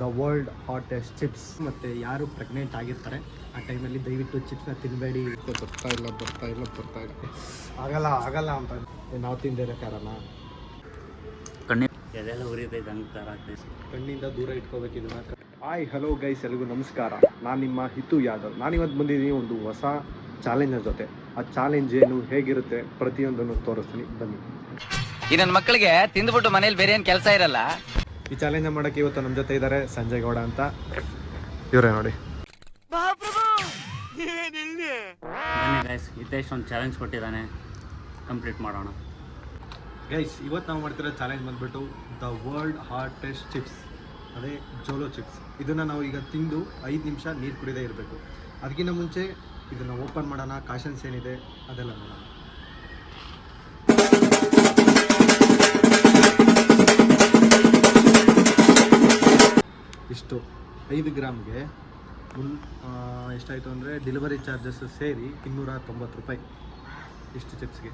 The world hottest chips ಮತ್ತು ಯಾರು pregnant ಆಗಿರ್ತಾರೆ ಆ ಟೈಮಲ್ಲಿ ದಯವಿಟ್ಟು ಚಿಪ್ಸ್ನ ತಿನ್ನಬೇಡಿ ಬರ್ತಾ ಇಲ್ಲ ಬರ್ತಾ ಇಲ್ಲ ಬರ್ತಾ ಇಲ್ಲ. ಆಗಲ್ಲ ಆಗಲ್ಲ ಅಂತ. ನಾವು ತಿಂದಿರೋ ಕಾರಣ ಕಣ್ಣಿ ಎದೆಲ್ಲ ಉರಿತೈತೆ ಹಂಗೆ ಆಗ್ತೈತೆ ಕಣ್ಣಿಂದ ದೂರ ಇಟ್ಕೋಬೇಕು ಇದನ್ನ ಹಾಯ್ ಹಲೋ ಗೈಸ್ ಎಲ್ರಿಗೂ ನಮಸ್ಕಾರ. ನಾನು ನಿಮ್ಮ ಹಿತು ಯಾದವ್. ನಾನಿವತ್ತು ಬಂದಿದ್ದೀನಿ ಒಂದು ಹೊಸ ಚಾಲೆಂಜರ್ ಜೊತೆ. ಆ ಚಾಲೆಂಜ್ ಏನು ಹೇಗಿರುತ್ತೆ ಪ್ರತಿಯೊಂದನ್ನು ತೋರಿಸ್ತೀನಿ. ಬನ್ನಿ. ಈ ನನ್ನ ಮಕ್ಕಳಿಗೆ ತಿಂದ್ಬಿಟ್ಟು ಮನೇಲಿ ಬೇರೆ ಏನು ಕೆಲಸ ಇರಲ್ಲ? ಈ ಚಾಲೆಂಜ್ ಮಾಡೋಕ್ಕೆ ಇವತ್ತು ನಮ್ಮ ಜೊತೆ ಇದ್ದಾರೆ ಸಂಜಯ್ ಗೌಡ ಅಂತ. ಇವರೇ ನೋಡಿ. ಬನ್ನಿ ಗೈಸ್ ಹಿತೇಶ್ ಒಂದು ಚಾಲೆಂಜ್ ಕೊಟ್ಟಿದ್ದಾನೆ. ಕಂಪ್ಲೀಟ್ ಮಾಡೋಣ. ಗೈಸ್ ಇವತ್ತು ನಾವು ಮಾಡ್ತಿರೋ ಚಾಲೆಂಜ್ ಬಂದ್ಬಿಟ್ಟು ದ ವರ್ಲ್ಡ್ ಹಾರ್ಟೆಸ್ಟ್ ಚಿಪ್ಸ್ ಅದೇ ಜೋಲೋ ಚಿಪ್ಸ್ ಇದನ್ನು ನಾವು ಈಗ ತಿಂದು ಐದು ನಿಮಿಷ ನೀರು ಕುಡಿದೇ ಇರಬೇಕು. ಅದಕ್ಕಿಂತ ಮುಂಚೆ ಇದನ್ನು ಓಪನ್ ಮಾಡೋಣ ಕಾಶನ್ಸ್ ಏನಿದೆ ಅದೆಲ್ಲ ನೋಡೋಣ. ಇಷ್ಟು. ಐದು ಗ್ರಾಮ್ಗೆ ಮುನ್ ಎಷ್ಟಾಯಿತು ಅಂದರೆ ಡೆಲಿವರಿ ಚಾರ್ಜಸ್ ಸೇರಿ ಇನ್ನೂರ ತೊಂಬತ್ತು ರೂಪಾಯಿ ಇಷ್ಟು ಚಿಪ್ಸ್ಗೆ.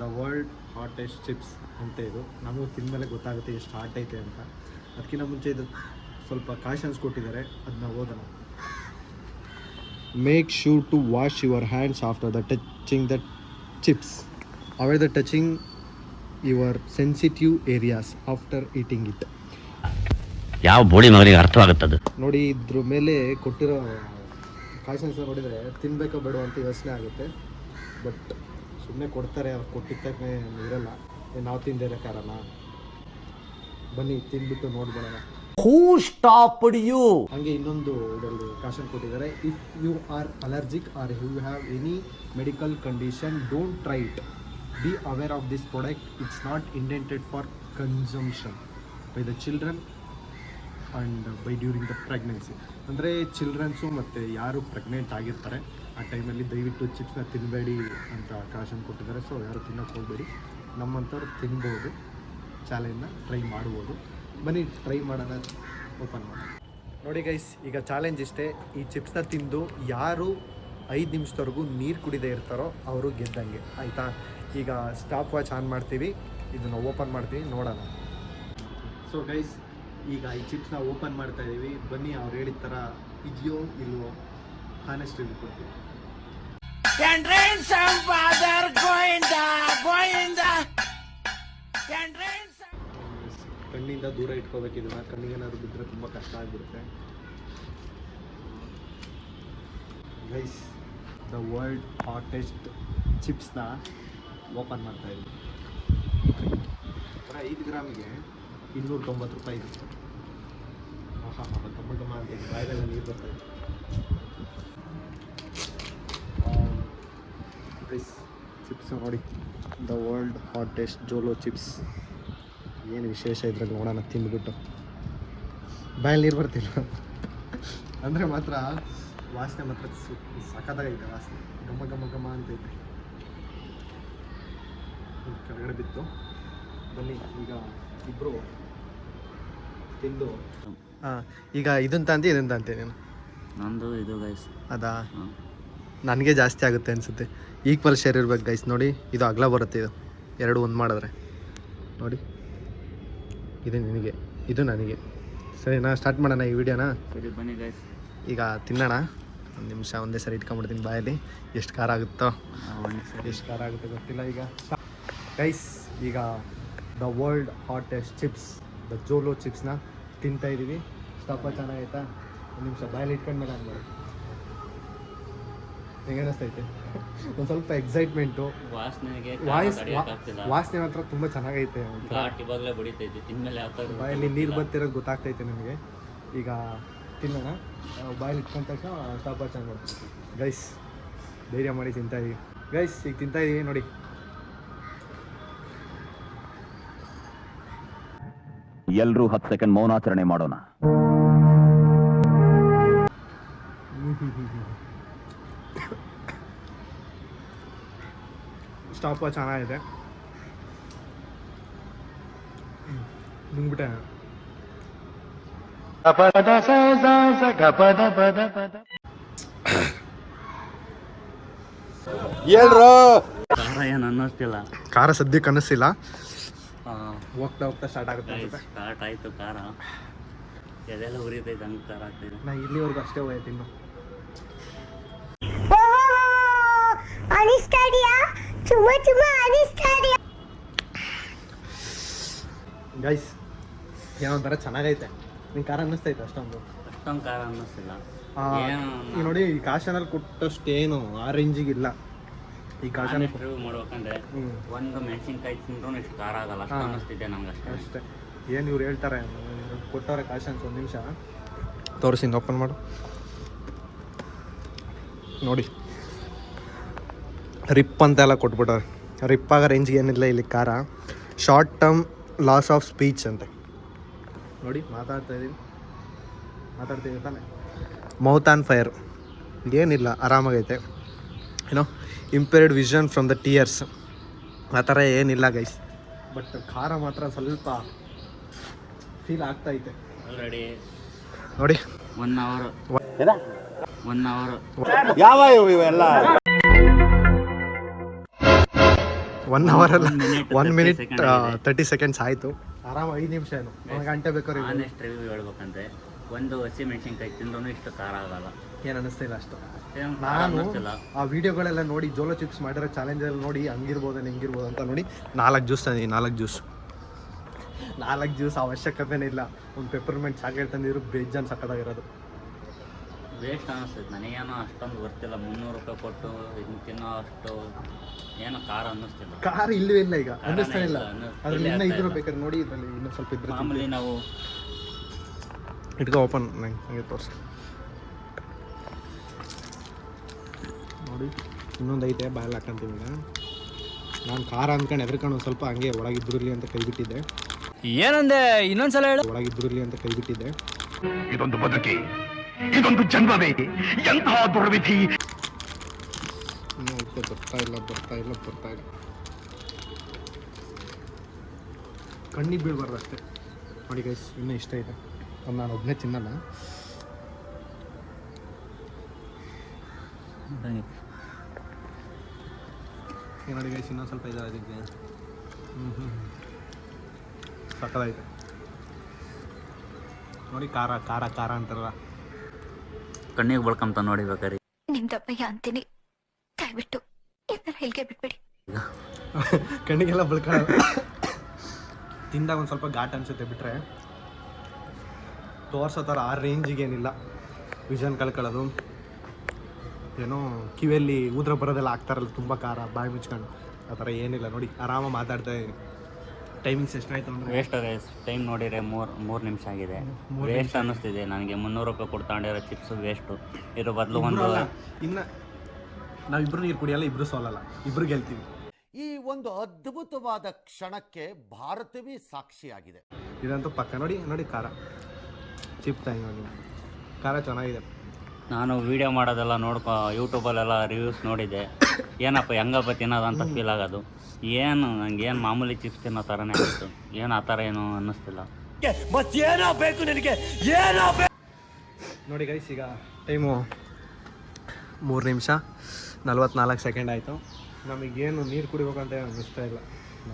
ದ ವರ್ಲ್ಡ್ ಹಾಟೆಸ್ಟ್ ಚಿಪ್ಸ್ ಅಂತ ಇದು. ನಮಗೂ ತಿಂದಮೇಲೆ ಗೊತ್ತಾಗುತ್ತೆ ಎಷ್ಟು ಹಾಟ್ ಐತೆ ಅಂತ. ಅದಕ್ಕಿಂತ ಮುಂಚೆ ಇದು ಸ್ವಲ್ಪ ಕಾಶನ್ಸ್ ಕೊಟ್ಟಿದ್ದಾರೆ. ಅದನ್ನ ಓದೋಣ. Make sure to wash your hands after the touching the chips away the touching your sensitive areas after eating it ಯಾವ ಬೋಡಿ ಮಗನಿಗೆ ಅದು ನೋಡಿ ಇದ್ರ ಮೇಲೆ ಕೊಟ್ಟಿರೋ ಕಾಷನ್ಸ್ ನೋಡಿದರೆ ತಿನ್ಬೇಕೋ ಬೇಡ ಅಂತ ಯೋಚನೆ ಆಗುತ್ತೆ. ಬಟ್ ಸುಮ್ಮನೆ ಕೊಡ್ತಾರೆ ಅವ್ರು ಕೊಟ್ಟಿದ್ದಕ್ಕೆ ಇರಲ್ಲ. ಏ, ನಾವು ತಿಂದೇ ಕಾರಣ. ಬನ್ನಿ ತಿಂದ್ಬಿಟ್ಟು ನೋಡ್ಬೋಣ ಹೂ ಸ್ಟಾಪ್ಡ್ ಯು ಹಂಗೆ ಇನ್ನೊಂದು ಇದರಲ್ಲಿ ಕಾಶನ್ ಕೊಟ್ಟಿದ್ದಾರೆ. If you are allergic are you have any medical condition don't try it be aware of this product. It's not indented for consumption by the children and by during the pregnancy ಅಂದರೆ childrens ಮತ್ತು ಯಾರು pregnant ಆಗಿರ್ತಾರೆ, ಆ ಟೈಮಲ್ಲಿ ದಯವಿಟ್ಟು ಚಿಪ್ಸ್ನ ತಿನ್ನಬೇಡಿ ಅಂತ caution ಕೊಟ್ಟಿದ್ದಾರೆ. ಸೊ ಯಾರು ತಿನ್ನೋಕೆ ಹೋಗಬೇಡಿ. ನಮ್ಮಂಥವ್ರು ತಿನ್ಬೋದು. ಚಾಲೆಂಜ್ನ ಟ್ರೈ ಮಾಡ್ಬೋದು. ಬನ್ನಿ ಟ್ರೈ ಮಾಡೋಣ. ಓಪನ್ ಮಾಡೋಣ. ನೋಡಿ ಗೈಸ್ ಈಗ ಚಾಲೆಂಜ್ ಇಷ್ಟೇ. ಈ ಚಿಪ್ಸ್ನ ತಿಂದು ಯಾರು ಐದು ನಿಮಿಷದವರೆಗೂ ನೀರು ಕುಡಿದೇ ಇರ್ತಾರೋ, ಅವರು ಗೆದ್ದಂಗೆ. ಆಯಿತಾ? ಈಗ ಸ್ಟಾಪ್ ವಾಚ್ ಆನ್ ಮಾಡ್ತೀವಿ. ಇದನ್ನು ಓಪನ್ ಮಾಡ್ತೀವಿ. ನೋಡೋಣ. ಸೊ ಗೈಸ್ ಈಗ ಈ ಚಿಪ್ಸ್ನ ಓಪನ್ ಮಾಡ್ತಾ ಇದ್ದೀವಿ ಬನ್ನಿ ಅವ್ರು ಹೇಳಿದ ಥರ ಇದೆಯೋ ಇಲ್ವೋ ಹಾನೆಸ್ಟ್ ರಿವ್ಯೂ ಕೊಡ್ತೀವಿ. ಕಣ್ಣಿಂದ ದೂರ ಇಟ್ಕೋಬೇಕು ಇದನ್ನ. ಕಣ್ಣಿಗೆ ಏನಾದ್ರು ಬಿದ್ದರೆ ತುಂಬ ಕಷ್ಟ ಆಗ್ಬಿಡುತ್ತೆ. ಗೈಸ್ ದ ವರ್ಲ್ಡ್ ಹಾಟೆಸ್ಟ್ ಚಿಪ್ಸ್ನ ಓಪನ್ ಮಾಡ್ತಾ ಇದ್ದೀವಿ ಬರೀ ಐದು ಗ್ರಾಮಿಗೆ ಇನ್ನೂರ ತೊಂಬತ್ತು ರೂಪಾಯಿ ಇದೆ. ಹಾಂ ಹಾ ಗಮ್ಮ ಗಮ್ಮ ಅಂತ ಬಾಯಿಲೆಲ್ಲ ನೀರು ಬರ್ತಾ ಇದೆ. ಪ್ಲೀಸ್ ಚಿಪ್ಸ್ ನೋಡಿ. The world hottest Jolo chips ಏನು ವಿಶೇಷ ಇದ್ರಲ್ಲಿ ನೋಡೋಣ ತಿಂದ್ಬಿಟ್ಟು. ಬಾಯಲ್ಲಿ ನೀರು ಬರ್ತಿಲ್ಲ ಅಂದರೆ ಮಾತ್ರ ವಾಸನೆ ಮಾತ್ರ ಸು- ಸಖತ್ತಾಗೈತೆ ವಾಸನೆ. ಘಮ ಘಮ ಘಮ ಅಂತ ಹ್ಮ್, ಕೆಳಗಡೆ ಬಿತ್ತು. ಬನ್ನಿ ಈಗ ಇಬ್ರು ತಿಂದು. ಹಾಂ ಈಗ ಇದನ್ನ ತಂತಿ ಇದನ್ನ ತಂತಿ ನೀನು. ನಂದು ಇದು ಗೈಸ್ ಅದಾ? ನನಗೆ ಜಾಸ್ತಿ ಆಗುತ್ತೆ ಅನಿಸುತ್ತೆ. ಈಕ್ವಲ್ ಶೇರ್ ಇರ್ಬೇಕು ಗೈಸ್ ನೋಡಿ ಇದು ಅಗಲ ಬರುತ್ತೆ ಇದು. ಎರಡು ಒಂದು ಮಾಡಿದ್ರೆ. ನೋಡಿ. ಇದು ನಿನಗೆ ಇದು ನನಗೆ. ಸರಿ ನಾ ಸ್ಟಾರ್ಟ್ ಮಾಡೋಣ ಈ ವಿಡಿಯೋನ ಸರಿ ಬನ್ನಿ ಗೈಸ್ ಈಗ ತಿನ್ನೋಣ. ಒಂದು ನಿಮಿಷ ಒಂದೇ ಸರಿ ಇಟ್ಕೊಂಡ್ಬಿಡ್ತೀನಿ ಬಾಯಲ್ಲಿ. ಎಷ್ಟು ಖಾರ ಆಗುತ್ತೋ. ಒಂದು ಸರಿ. ಎಷ್ಟು ಖಾರ ಆಗುತ್ತೆ ಗೊತ್ತಿಲ್ಲ ಈಗ. ಗೈಸ್ ಈಗ the world hottest chips the Jolo ಚಿಪ್ಸ್ನ ತಿಂತಾ ಇದ್ದೀವಿ ಸ್ಟಾಪ ಚೆನ್ನಾಗೈತಾ? ಒಂದು ನಿಮಿಷ ಬಾಯಲ್ಲಿ ಇಟ್ಕೊಂಡ್ಮೇಲೆ ಮಾಡಿ ಹೆಂಗೆ ಅನ್ನಿಸ್ತೈತೆ ಒಂದು ಸ್ವಲ್ಪ ಎಕ್ಸೈಟ್ಮೆಂಟು ವಾಸನೆಗೆ ವಾಯ್ಸ್ ವಾಸನೆ ಮಾತ್ರ ತುಂಬ ಚೆನ್ನಾಗೈತೆ ಇವಾಗಲೇ ಬಡಿತೈತಿ ಬಾಯಲ್ಲಿ ನೀರು ಬರ್ತಿರೋದು ಗೊತ್ತಾಗ್ತೈತೆ ನಿಮಗೆ. ಈಗ ತಿನ್ನೋಣ. ಬಾಯಲ್ಲಿ ಇಟ್ಕೊಂಡ ತಕ್ಷಣ ಸ್ಟಾಪ್ ವಾಚ್ ಮಾಡ್ತೀವಿ ಗೈಸ್ ಧೈರ್ಯ ಮಾಡಿ ತಿಂತಾ ಇದೀವಿ. ಗೈಸ್ ಈಗ ತಿಂತಾ ಇದೀವಿ ನೋಡಿ. ಎಲ್ರೂ ಹತ್ತು ಸೆಕೆಂಡ್ ಮೌನಾಚರಣೆ ಮಾಡೋಣ. ಸ್ಟಾಪ್ ವಾಚ್ ಚೆನ್ನಾಗಿದೆ ನುಂಗ್ಬಿಟ್ಟೆ ಹೇಳ್ರು ಖಾರ ಏನು ಅನ್ನಿಸ್ತಿಲ್ಲ. ಖಾರ ಸದ್ಯಕ್ಕೆ ಅನ್ನಿಸ್ತಿಲ್ಲ. ಹೋಗ್ತಾ ಹೋಗ್ತಾ ಸ್ಟಾರ್ಟ್ ಆಗುತ್ತೆ ಅನ್ಸುತ್ತೆ. ಸ್ಟಾರ್ಟ್ ಆಯಿತು ಖಾರ ಎದೆಲ್ಲ ಉರಿತೈತೆ ಹಂಗೆ ಖಾರ ಆಗ್ತಿದೆ. ನಾ ಇಲ್ಲಿವರೆಗೂ ಅಷ್ಟೇ ಹೋಯ್ತು ಇನ್ನು ಗೈಸ್ ಏನೋ ಒಂಥರ ಚೆನ್ನಾಗೈತೆ. ನಿಂಗೆ ಖಾರ ಅನ್ನಿಸ್ತೈತೆ ಅಷ್ಟೊಂದು? ಅಷ್ಟೊಂದು ಖಾರ ಅನ್ನಿಸ್ತಿಲ್ಲ. ಏನು? ನೋಡಿ ಈ ಕಾಶನಲ್ಲಿ ಕೊಟ್ಟಷ್ಟೇನು ಆ ರೇಂಜಿಗಿಲ್ಲ ಈ ಕಾಶನ್ ರಿವ್ಯೂ ಮಾಡ್ಬೇಕಂದ್ರೆ ಒಂದು ಮೆಣಸಿನ್ಕಾಯಿ ತಿಂದ್ರೂ ಇಷ್ಟು ಖಾರ ಆಗಲ್ಲ ಅಷ್ಟು. ಅನ್ನಿಸ್ತಿದೆ ನಮ್ಗೆ ಅಷ್ಟೇ. ಅಷ್ಟೇ. ಏನು ಇವ್ರು ಹೇಳ್ತಾರೆ ಕೊಟ್ಟವ್ರೆ ಕಾಶನ್ಸ್ ಒಂದು ನಿಮಿಷ. ತೋರಿಸಿ ಓಪನ್ ಮಾಡು. ನೋಡಿ. ರಿಪ್ ಅಂತೆಲ್ಲ ಕೊಟ್ಬಿಟ್ಟವ್ರೆ ರಿಪ್ ಆಗೋ ರೇಂಜ್ಗೆ ಏನಿಲ್ಲ ಇಲ್ಲಿ ಖಾರ. Short term loss of speech ಅಂತೆ. ನೋಡಿ ಮಾತಾಡ್ತಾ ಇದ್ದೀನಿ ಮಾತಾಡ್ತೀವಿ ತಾನೆ. ಮೌತ್ ಆ್ಯಂಡ್ ಫೈರ್ ಏನಿಲ್ಲ ಆರಾಮಾಗೈತೆ. ಏನೋ impaired vision from the tears ಆ ಥರ ಏನಿಲ್ಲ ಗೈಸ್ ಬಟ್ ಖಾರ ಮಾತ್ರ ಸ್ವಲ್ಪ ಫೀಲ್ ಆಗ್ತಾ ಐತೆ ಆಲ್ರೆಡಿ ನೋಡಿ. One hour one hour one hour ಅಲ್ಲ. One 30 minute. ತರ್ಟಿ ಸೆಕೆಂಡ್ಸ್ ಆಯಿತು. ಆರಾಮ ಐದು ನಿಮಿಷ ಏನು? ಒಂದು ಗಂಟೆ ಬೇಕಾದ್ರೆ ಹೇಳ್ಬೇಕಂದ್ರೆ ಒಂದು ಹಸಿ ಮೆಣಸಿನ್ಕಾಯಿ ತಿಂದ್ರೂ ಇಷ್ಟು ಖಾರ ಆಗಲ್ಲ. ಏನು ಅನಿಸ್ತಿಲ್ಲ ಅಷ್ಟು? ಖಾರ ನಾನು ಅನ್ನಿಸ್ತಿಲ್ಲ ಆ ವಿಡಿಯೋಗಳೆಲ್ಲ ನೋಡಿ ಜೋಲೋ ಚಿಪ್ಸ್ ಮಾಡಿರೋ ಚಾಲೆಂಜಲ್ಲಿ ನೋಡಿ ಹಂಗಿರ್ಬೋದು ಹಿಂಗಿರ್ಬೋದು ಅಂತ ನೋಡಿ ನಾಲ್ಕು ಜ್ಯೂಸ್ ತಂದಿದ್ದೀನಿ ನಾಲ್ಕು ಜ್ಯೂಸ್ ನಾಲ್ಕು ಜ್ಯೂಸ್ ಅವಶ್ಯಕತೆನೇ ಇಲ್ಲ. ಒಂದು ಪೆಪ್ಪರ್ಮೆಂಟ್ ಚಾಕ್ಲೇಟ್ ತಂದಿದ್ರು ಬೇಜಾನ್ ಸಕ್ಕದಾಗಿರೋದು ವೇಸ್ಟ್ ಅನ್ನಿಸ್ತೈತೆ ನನಗೇನೋ ಅಷ್ಟೊಂದು ಗೊತ್ತಿಲ್ಲ. ಮುನ್ನೂರು ರೂಪಾಯಿ ಕೊಟ್ಟು ಇದನ್ನ ತಿನ್ನೋ ಅಷ್ಟು ಏನೋ ಖಾರ ಅನ್ನಿಸ್ತಿಲ್ಲ ಕಾರ್ ಇಲ್ಲವೇ ಇಲ್ಲ ಈಗ. ಅನ್ನಿಸ್ತಾ ಇಲ್ಲ. ಅದ್ರಲ್ಲಿ ಇನ್ನೂ ಇದ್ರು ಬೇಕಾದ್ರೆ ನೋಡಿ ಇದರಲ್ಲಿ ಇನ್ನೂ ಸ್ವಲ್ಪ ಇದ್ರೆ ಮಾಮೂಲಿ ನಾವು ಇಟ್ಕೋ ಓಪನ್ ನಂಗೆ ಹಂಗೆ ತೋರಿಸಿ ನೋಡಿ ಇನ್ನೊಂದು ಐತೆ ಬಾಯಲ್ಲಿ ಹಾಕೊಂತೀನಿ ಈಗ. ನಾನು ಖಾರ ಅಂದ್ಕೊಂಡು ಎದ್ರಕೊಂಡು ಒಂದು ಸ್ವಲ್ಪ ಹಂಗೆ ಒಳಗಿದ್ರಲ್ಲಿ ಅಂತ ಕೈ ಬಿಟ್ಟಿದ್ದೆ ಏನಂದೆ? ಇನ್ನೊಂದ್ಸಲ ಹೇಳು. ಒಳಗಿದ್ರಲ್ಲಿ ಅಂತ ಕೈ ಬಿಟ್ಟಿದ್ದೆ ಇದೊಂದು ಬದುಕಿ ಇದೊಂದು ಜನ್ಮವೇ ಎಂತಹ ದುರ್ವಿಧಿ. ಬರ್ತಾ ಇಲ್ಲ ಬರ್ತಾ ಇಲ್ಲ ಬರ್ತಾ ಇಲ್ಲ. ಕಣ್ಣಿಗೆ ಬೀಳ್ಬಾರ್ದು ಅಷ್ಟೇ. ನೋಡಿ ಗೈಸ್ ಇನ್ನೂ ಇಷ್ಟ ಇದೆ. ನಾನು ಒಬ್ಬನೇ ತಿನ್ನಲ್ಲ. ಈ ನೋಡಿ ಗೈಸ್ ಇನ್ನೊಂದು ಸ್ವಲ್ಪ ಇದಾಗಿದೆ ಅದಕ್ಕೆ ಹ್ಞೂ ಹ್ಞೂ ಸಕ್ಕದಾಯ್ತು ನೋಡಿ ಖಾರ ಖಾರ ಖಾರ ಅಂತಾರಲ್ಲ. ಕಣ್ಣಿಗೆ ಬಳ್ಕೊಂತ ನೋಡಿ ಬೇಕಾರೆ ನಿಮ್ದಪ್ಪಯ್ಯ ಅಂತೀನಿ. ದಯವಿಟ್ಟು ಇದನ್ನ ಬಿಟ್ಬಿಡಿ. ಕಣ್ಣಿಗೆಲ್ಲ ಬಳ್ಕೊಳ್ಳಲ್ಲ ತಿಂದಾಗ ಒಂದು ಸ್ವಲ್ಪ ಘಾಟ್ ಅನ್ಸುತ್ತೆ ಬಿಟ್ರೆ. ತೋರ್ಸೋ ಥರ ಆ ರೇಂಜಿಗೇನಿಲ್ಲ. ವಿಷನ್ ಕಳ್ಕೊಳ್ಳೋದು. ಏನೋ ಕಿವಿಯಲ್ಲಿ ಉದ್ರ ಬರೋದೆಲ್ಲ ಆಗ್ತಾರಲ್ಲ ತುಂಬ ಖಾರ ಬಾಯಿ ಮುಚ್ಕೊಂಡು. ಆ ಥರ ಏನಿಲ್ಲ ನೋಡಿ ಆರಾಮ ಮಾತಾಡ್ತಾ ಇದ್ದೀನಿ ಟೈಮಿಂಗ್ಸ್ ಎಷ್ಟಾಯ್ತು ಅಂದರೆ? ವೇಸ್ಟ್ ಟೈಮ್ ನೋಡಿದ್ರೆ ಮೂರು ಮೂರು ನಿಮಿಷ ಆಗಿದೆ. ವೇಸ್ಟ್ ಅನ್ನಿಸ್ತಿದೆ ನನಗೆ ಮುನ್ನೂರು ರೂಪಾಯಿ ಕೊಡ್ತಾಂಡಿರೋ ಚಿಪ್ಸು ವೇಸ್ಟು ಇರೋ ಬದಲು ಒಂದು ಇನ್ನು ನಾವಿಬ್ಬರು ನೀರು ಕುಡಿಯಲ್ಲ ಇಬ್ಬರು ಸೋಲಲ್ಲ. ಇಬ್ಬರು ಗೆಲ್ತೀವಿ. ಈ ಒಂದು ಅದ್ಭುತವಾದ ಕ್ಷಣಕ್ಕೆ ಭಾರತವೇ ಸಾಕ್ಷಿಯಾಗಿದೆ. ಇದಂತೂ ಪಕ್ಕ ನೋಡಿ ನೋಡಿ ಖಾರ. ಚಿಪ್ ತಾಯಿ ನೋಡಿ ಖಾರ ಚೆನ್ನಾಗಿದೆ. ನಾನು ವಿಡಿಯೋ ಮಾಡೋದೆಲ್ಲ ನೋಡ್ಕೊ ಯೂಟ್ಯೂಬಲ್ಲೆಲ್ಲ ರಿವ್ಯೂಸ್ ನೋಡಿದ್ದೆ. ಏನಪ್ಪ ಹೆಂಗಪ್ಪ ತಿನ್ನೋದು ಅಂತ ಫೀಲ್ ಆಗೋದು. ಏನು ನಂಗೆ ಏನು ಮಾಮೂಲಿ ಚಿಪ್ಸ್ ತಿನ್ನೋ ಥರನೇ ಆಯಿತು. ಏನು ಆ ಥರ ಏನು ಅನ್ನಿಸ್ತಿಲ್ಲ. ಮತ್ತೇನೋ ಬೇಕು ನಿನಗೆ. ಏನೋ ನೋಡಿ ಗೈಸ್ ಈಗ ಟೈಮು ಮೂರು ನಿಮಿಷ ನಲ್ವತ್ನಾಲ್ಕು ಸೆಕೆಂಡ್ ಆಯಿತು. ನಮಗೇನು ನೀರು ಕುಡಿಬೇಕಂತ ಏನು ಅನ್ನಿಸ್ತಾ ಇಲ್ಲ.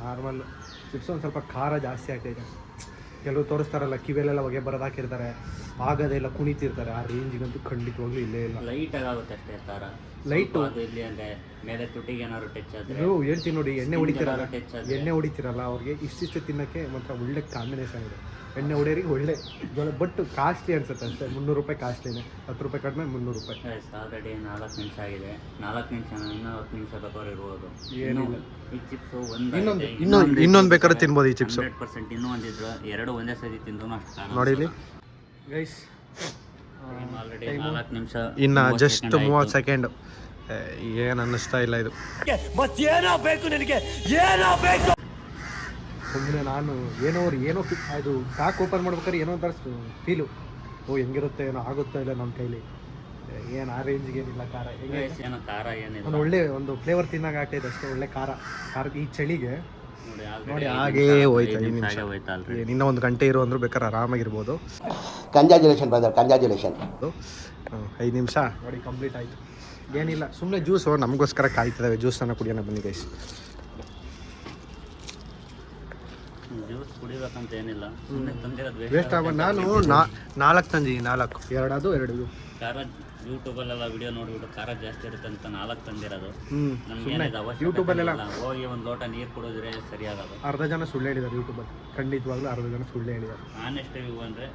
ನಾರ್ಮಲ್ ಚಿಪ್ಸ್ ಒಂದು ಸ್ವಲ್ಪ ಖಾರ ಜಾಸ್ತಿ ಆಗ್ತೈತೆ ಕೆಲವರು ತೋರಿಸ್ತಾರಲ್ಲ ಕಿವಿಯಲ್ಲೆಲ್ಲ ಹೊಗೆ ಬರೋದು ಹಾಕಿರ್ತಾರೆ. ಆಗದೇ ಇಲ್ಲ ಕುಣಿತಿರ್ತಾರೆ. ಆ ರೇಂಜಿಗಂತೂ ಖಂಡಿತವಾಗ್ಲೂ ಇಲ್ಲೇ ಇಲ್ಲ. ಲೈಟ್ ಆಗುತ್ತೆ ಅಷ್ಟೇ? ಸ್ವಲ್ಪ ಅದು ಇಲ್ಲಿ ಅಂದರೆ ಮೇಲೆ ತುಟಿಗೆ ಏನಾದ್ರು ಟಚ್ ಆದ್ರೆ ನೀವು ಹೇಳ್ತೀನಿ ನೋಡಿ ಎಣ್ಣೆ ಹೊಡಿತೀರಲ್ಲ ಆದರೆ ಎಣ್ಣೆ ಹೊಡಿತೀರಲ್ಲ ಅವ್ರಿಗೆ ಇಷ್ಟಿಷ್ಟು ತಿನ್ನಕ್ಕೆ ಮಾತ್ರ ಒಳ್ಳೆ ಕಾಂಬಿನೇಷನ್ ಇದೆ. ಎಣ್ಣೆ ಹೊಡೆಯೋರಿಗೆ ಒಳ್ಳೆ ಜೋಳ. ಬಟ್ ಕಾಸ್ಟ್ಲಿ ಅನ್ಸುತ್ತೆ ಅಷ್ಟೇ. ಮುನ್ನೂರು ರೂಪಾಯಿ ಕಾಸ್ಟ್ಲಿನೇ ಹತ್ತು ರೂಪಾಯಿ ಕಡಿಮೆ ಮುನ್ನೂರು ರೂಪಾಯಿ. ಆಲ್ರೆಡಿ ನಾಲ್ಕು ನಿಮಿಷ ಆಗಿದೆ. ನಾಲ್ಕು ನಿಮಿಷ ಇನ್ನೂ ಹತ್ತು ನಿಮಿಷ ಬೇಕಾದ್ರೆ ಇರ್ಬೋದು. ಏನಿಲ್ಲ. ಈ ಚಿಪ್ಸು ಒಂದು ಇನ್ನೊಂದು ಇನ್ನೊಂದು ಇನ್ನೊಂದು ಬೇಕಾದ್ರೆ ತಿನ್ಬೋದು ಈ ಚಿಪ್ಸ್ ಹಂಡ್ರೆಡ್ ಪರ್ಸೆಂಟ್ ಇನ್ನೂ ಒಂದಿದ್ರು ಎರಡು ಒಂದೇ ಸರಿ ತಿಂದ್ರು ಅಷ್ಟು ನೋಡಿ ಇಲ್ಲಿ. ಗೈಸ್ ಆಲ್ರೆಡಿ ನಾಲ್ಕು ನಿಮಿಷ ಇನ್ನು ಜಸ್ಟ್ ಮೂವತ್ತು ಸೆಕೆಂಡ್ ಏನು ಅನ್ನಿಸ್ತಾ ಇಲ್ಲ ಇದು. ಮತ್ತೇನೋ ಬೇಕು ನಿನಗೆ. ಏನೋ ಬೇಕು. ಸುಮ್ಮನೆ ನಾನು ಏನೋ ಅವ್ರು ಏನೋ ಅದು ಪ್ಯಾಕ್ ಓಪನ್ ಮಾಡ್ಬೇಕಾದ್ರೆ ಏನೋ ಒಂಥರ ಫೀಲು ಓ ಹೆಂಗಿರುತ್ತೆ ಏನೋ ಆಗುತ್ತೋ ಇಲ್ಲ ನಮ್ಮ ಕೈಲಿ? ಏನು ಆ ರೇಂಜ್ಗೆ ಏನಿಲ್ಲ ಖಾರ. ಹೆಂಗೆ? ಏನು ಖಾರ ಏನಿಲ್ಲ. ಒಂದು ಒಳ್ಳೆ ಒಂದು ಫ್ಲೇವರ್ ತಿನ್ನಾಗ ಇದೆ ಅಷ್ಟೇ ಒಳ್ಳೆ ಖಾರ. ಖಾರ ಈ ಚಳಿಗೆ. ನೋಡಿ ಹಾಗೇ ಹೋಯ್ತು ಐದು ನಿಮಿಷ ನಿಮಿಷ. ಹೋಯ್ತು ಇನ್ನೂ ಒಂದು ಗಂಟೆ ಇರೋ ಅಂದ್ರೆ ಬೇಕಾದ್ರೆ ಆರಾಮಾಗಿರ್ಬೋದು. ಕಂಜಾಜುಲೇಷನ್ ಬ್ರದರ್ ಕಂಜಾಜುಲೇಷನ್ ಐದು ನಿಮಿಷ. ನೋಡಿ ಕಂಪ್ಲೀಟ್ ಆಯಿತು. ಏನಿಲ್ಲ ಸುಮ್ಮನೆ ಜ್ಯೂಸು ನಮಗೋಸ್ಕರ ಕಾಯ್ತಿದ್ದಾವೆ ಜ್ಯೂಸನ್ನು ಕುಡಿಯೋಣ ಬನ್ನಿ ಗೈಸ್ ಏನಿಲ್ಲ ಸುಮ್ಮನೆ ತಂದಿರೋದು ವೇಸ್ಟ್ ಆಗ ನಾನು ನಾ- ನಾಲ್ಕು ತಂದಿದ್ದೀನಿ ನಾಲ್ಕು. ಎರಡದು ಎರಡು ಖಾರ ಯೂಟ್ಯೂಬಲ್ಲೆಲ್ಲ ವಿಡಿಯೋ ನೋಡ್ಬಿಟ್ಟು ಖಾರ ಜಾಸ್ತಿ ಇರುತ್ತೆ ಅಂತ ನಾಲ್ಕು ತಂದಿರೋದು. ಹ್ಞೂ ನಮ್ಗೆ ಸುಮ್ಮನೆ ಏನಿದೆ ಅವಶ್ಯಕತೆ ಯೂಟ್ಯೂಬಲ್ಲೆಲ್ಲ ಹೋಗಿ ಒಂದು ಲೋಟ ನೀರು ಕುಡಿದ್ರೆ ಸರಿಯಾಗದು ಅರ್ಧ ಜನ ಸುಳ್ಳು ಹೇಳಿದ್ದಾರೆ ಯೂಟ್ಯೂಬಲ್ಲಿ ಖಂಡಿತವಾಗ್ಲೂ ಅರ್ಧ ಜನ ಸುಳ್ಳು ಹೇಳಿದ್ದಾರೆ. ಆನೆಸ್ಟ್ ರಿವ್ಯೂ ಅಂದರೆ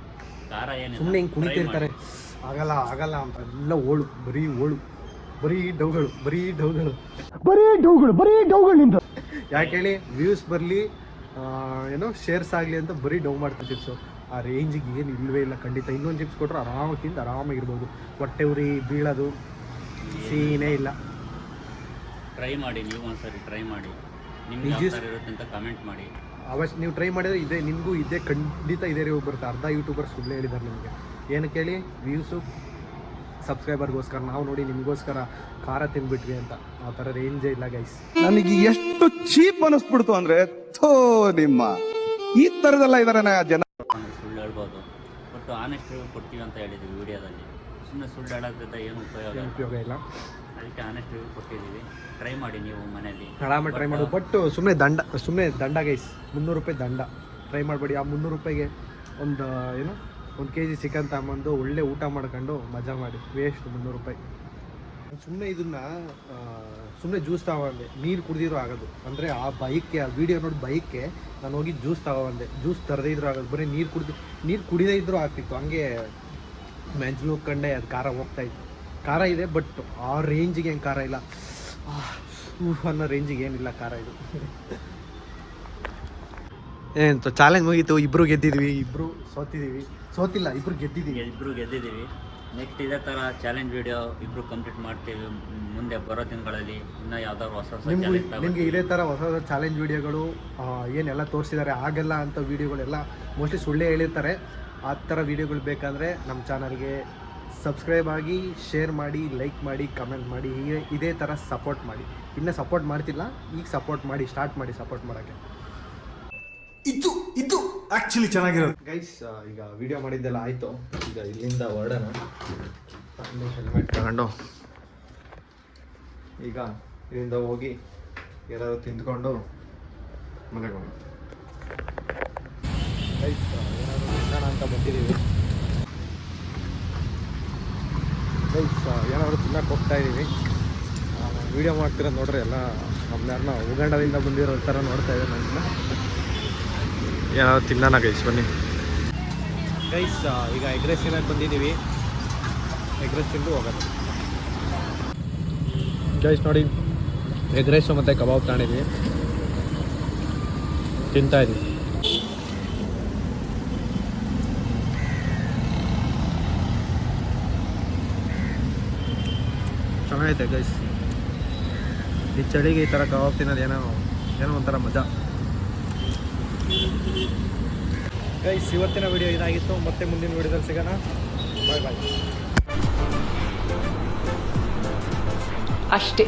ಖಾರ ಏನಿಲ್ಲ. ಸುಮ್ಮನೆ ಹಿಂಗೆ ಕುಣಿತಿರ್ತಾರೆ. ಆಗಲ್ಲ ಆಗಲ್ಲ ಅಂತ. ಎಲ್ಲ ಓಳು ಬರೀ ಓಳು. ಬರೀ ಡೌಗಳು ಬರೀ ಡೌಗಳು. ಬರೀ ಡೌಗಳು ಬರೀ ಡೌಗಳಿಂದ. ಯಾಕೆ ಹೇಳಿ? ವ್ಯೂಸ್ ಬರಲಿ ಏನೋ ಶೇರ್ಸ್ ಆಗಲಿ ಅಂತ ಬರೀ ಡೌನ್ ಮಾಡ್ತಾರೆ ಚಿಪ್ಸು ಆ ರೇಂಜಿಗೆ ಏನು ಇಲ್ಲವೇ ಇಲ್ಲ ಖಂಡಿತ. ಇನ್ನೊಂದು ಚಿಪ್ಸ್ ಕೊಟ್ಟರೆ ಆರಾಮಾಗಿ ತಿಂದು ಆರಾಮಾಗಿರ್ಬೋದು ಹೊಟ್ಟೆ ಉರಿ ಬೀಳೋದು ಸೀನೇ ಇಲ್ಲ. ಟ್ರೈ ಮಾಡಿ ನೀವು ಒಂದ್ಸರಿ ಟ್ರೈ ಮಾಡಿ. ನಿಮ್ಗೆ ನಿಜ- ಯಾವ ಥರ ಇರುತ್ತೆ ಅಂತ ಕಮೆಂಟ್ ಮಾಡಿ. ಅವಶ್ಯ ನೀವು ಟ್ರೈ ಮಾಡಿದ್ರೆ ಇದೇ ನಿಮಗೂ ಇದೇ ಖಂಡಿತ ಇದೇ ರೀ ಬರುತ್ತೆ. ಅರ್ಧ ಯೂಟ್ಯೂಬರ್ ಸುಳ್ಳು ಹೇಳಿದ್ದಾರೆ ನಿಮಗೆ. ಏನು ಕೇಳಿ ವ್ಯೂಸು ಸಬ್ಸ್ಕ್ರೈಬರ್ಗೋಸ್ಕರ ನಾವು ನೋಡಿ ನಿಮಗೋಸ್ಕರ ಖಾರ ತಿನ್ಬಿಟ್ವಿ ಅಂತ. ಆ ಥರ ರೇಂಜೇ ಇಲ್ಲ ಗೈಸ್ ನನಗೆ ಎಷ್ಟು ಚೀಪ್ ಅನಿಸ್ಬಿಡ್ತು ಅಂದ್ರೆ ಥೋ ನಿಮ್ಮ? ಈ ತರದೆಲ್ಲ ಇದಾರೆ ಜನ ಸುಳ್ಳು ಹೇಳ್ಬೋದು. ಬಟ್ ಆನೆಸ್ಟ್ ರಿವ್ಯೂ ಕೊಡ್ತೀವಿ ಅಂತ ಹೇಳಿದ್ವಿ ವಿಡಿಯೋದಲ್ಲಿ. ಸುಮ್ಮನೆ ಸುಳ್ಳು ಹೇಳೋದ್ರಿಂದ ಏನು ಉಪಯೋಗ. ಉಪಯೋಗ ಇಲ್ಲ. ಅದಕ್ಕೆ ಆನೆಸ್ಟ್ ರಿವ್ಯೂ ಕೊಟ್ಟಿದ್ದೀವಿ. ಟ್ರೈ ಮಾಡಿ ನೀವು ಮನೆಯಲ್ಲಿ. ಆರಾಮಾಗಿ ಟ್ರೈ ಮಾಡೋದು ಬಟ್ ಸುಮ್ಮನೆ ದಂಡ ಸುಮ್ಮನೆ ದಂಡ ಗೈಸ್ ಮುನ್ನೂರು ರೂಪಾಯಿ ದಂಡ. ಟ್ರೈ ಮಾಡಬೇಡಿ. ಆ ಮುನ್ನೂರು ರೂಪಾಯಿಗೆ ಒಂದು ಏನು ಒಂದು ಕೆ ಜಿ ಚಿಕನ್ ತಗೊಂಬಂದು ಒಳ್ಳೆ ಊಟ ಮಾಡ್ಕೊಂಡು ಮಜಾ ಮಾಡಿ. ವೇಸ್ಟ್ ಮುನ್ನೂರು ರೂಪಾಯಿ. ಸುಮ್ಮನೆ ಇದನ್ನ ಸುಮ್ಮನೆ ಜ್ಯೂಸ್ ತಗೊಂಡೆ. ನೀರು ಕುಡಿದಿರೋ ಆಗೋದು. ಅಂದರೆ ಆ ಬೈಕ್ಗೆ ಆ ವಿಡಿಯೋ ನೋಡಿ ಬೈಕ್ಗೆ ನಾನು ಹೋಗಿ ಜ್ಯೂಸ್ ತಗೊಂಡೆ. ಜ್ಯೂಸ್ ತರದೇ ಇದ್ರೂ ಆಗೋದು. ಬರೀ ನೀರು ಕುಡಿದು ನೀರು ಕುಡಿದೇ ಇದ್ರೂ ಆಗ್ತಿತ್ತು. ಹಂಗೆ ಮೆಂಜಲು ಕಂಡೆ ಅದು ಖಾರ ಹೋಗ್ತಾ ಇತ್ತು. ಖಾರ ಇದೆ ಬಟ್ ಆ ರೇಂಜಿಗೆ ಏನು ಖಾರ ಇಲ್ಲ. ಅನ್ನೋ ರೇಂಜಿಗೆ ಏನಿಲ್ಲ ಖಾರ ಇದು. ಏನು ಚಾಲೆಂಜ್ ಮುಗೀತು. ಇಬ್ರು ಗೆದ್ದಿದ್ವಿ. ಇಬ್ರು ಸೋತಿದ್ದೀವಿ ಸೋತಿಲ್ಲ ಇಬ್ರು ಗೆದ್ದಿದ್ದೀವಿ ಇಬ್ರು ಗೆದ್ದಿದ್ದೀವಿ ನೆಕ್ಸ್ಟ್ ಇದೇ ಥರ ಚಾಲೆಂಜ್ ವಿಡಿಯೋ ಇಬ್ರು ಕಂಪ್ಲೀಟ್ ಮಾಡ್ತೀವಿ. ಮುಂದೆ ಬರೋ ದಿನಗಳಲ್ಲಿ ಇನ್ನೂ ಯಾವ್ದಾದ್ರು ಹೊಸ ಹೊಸ ನಿಮ್ಗೂ ಚಾಲೆಂಜ್ ನಿಮಗೆ ಇದೇ ಥರ ಹೊಸ ಹೊಸ ಚಾಲೆಂಜ್ ವೀಡಿಯೋಗಳು ಏನೆಲ್ಲ ತೋರಿಸಿದ್ದಾರೆ ಆಗಲ್ಲ ಅಂತ ವೀಡಿಯೋಗಳೆಲ್ಲ ಮೋಸ್ಟ್ಲಿ ಸುಳ್ಳೇ ಹೇಳಿರ್ತಾರೆ. ಆ ಥರ ವೀಡಿಯೋಗಳು ಬೇಕಂದರೆ ನಮ್ಮ ಚಾನಲ್ಗೆ ಸಬ್ಸ್ಕ್ರೈಬ್ ಆಗಿ ಶೇರ್ ಮಾಡಿ ಲೈಕ್ ಮಾಡಿ ಕಮೆಂಟ್ ಮಾಡಿ ಹೀಗೆ ಇದೇ ಥರ ಸಪೋರ್ಟ್ ಮಾಡಿ. ಇನ್ನೂ ಸಪೋರ್ಟ್ ಮಾಡ್ತಿಲ್ಲ ಈಗ ಸಪೋರ್ಟ್ ಮಾಡಿ ಸ್ಟಾರ್ಟ್ ಮಾಡಿ ಸಪೋರ್ಟ್ ಮಾಡೋಕ್ಕೆ. ಇದು ಇದು ಆಕ್ಚುಲಿ ಚೆನ್ನಾಗಿರೋದು ಗೈಸ್ ಈಗ ವಿಡಿಯೋ ಮಾಡಿದ್ದೆಲ್ಲ ಆಯಿತು. ಈಗ ಇಲ್ಲಿಂದ ಹೊರಡೋಣ ಹೆಲ್ಮೆಟ್ ತಗೊಂಡು. ಈಗ ಇಲ್ಲಿಂದ ಹೋಗಿ ಏನಾದರೂ ತಿಂದ್ಕೊಂಡು ಮನೆಗೆ ಹೋಗೋಣ. ಗೈಸ್ ಏನಾದರೂ ತಿನ್ನೋಣ ಅಂತ ಬಂದಿದ್ದೀವಿ. ಗೈಸ್ ಏನಾದರೂ ತಿನ್ನಕ್ಕೆ ಹೋಗ್ತಾ ಇದ್ದೀವಿ ವಿಡಿಯೋ ಮಾಡ್ತಿರೋದು ನೋಡ್ರಿ, ಎಲ್ಲ ನಮ್ಮ ಯಾರನ್ನ ಉಗಂಡದಿಂದ ಬಂದಿರೋ ಥರ ನೋಡ್ತಾ ಇದ್ದಾರೆ ನನ್ನ ಏನಾದ್ರು ತಿನ್ನೋಣ ಗೈಸ್ ಬನ್ನಿ. ಗೈಸ್ ಈಗ ಎಗ್ ರೈಸ್ ತಿನ್ನಕ್ಕೆ ಬಂದಿದ್ದೀವಿ? ಎಗ್ ರೈಸ್ ತಿಂದು ಹೋಗೋದು. ಗೈಸ್ ನೋಡಿ. ಎಗ್ ರೈಸು ಮತ್ತು ಕಬಾಬ್ ತಗೊಂಡಿದ್ವಿ. ತಿಂತಾ ಇದ್ವಿ. ಚೆನ್ನಾಗೈತೆ ಗೈಸ್ ಈ ಚಳಿಗೆ ಈ ಥರ ಕಬಾಬ್ ತಿನ್ನೋದು ಏನೋ ಏನೋ ಒಂಥರ ಮಜಾ. ಗೈಸ್ ಇವತ್ತಿನ ವಿಡಿಯೋ ಇದಾಗಿತ್ತು. ಮತ್ತೆ ಮುಂದಿನ ವಿಡಿಯೋದಲ್ಲಿ ಸಿಗೋಣ. ಬಾಯ್ ಬಾಯ್ ಅಷ್ಟೇ.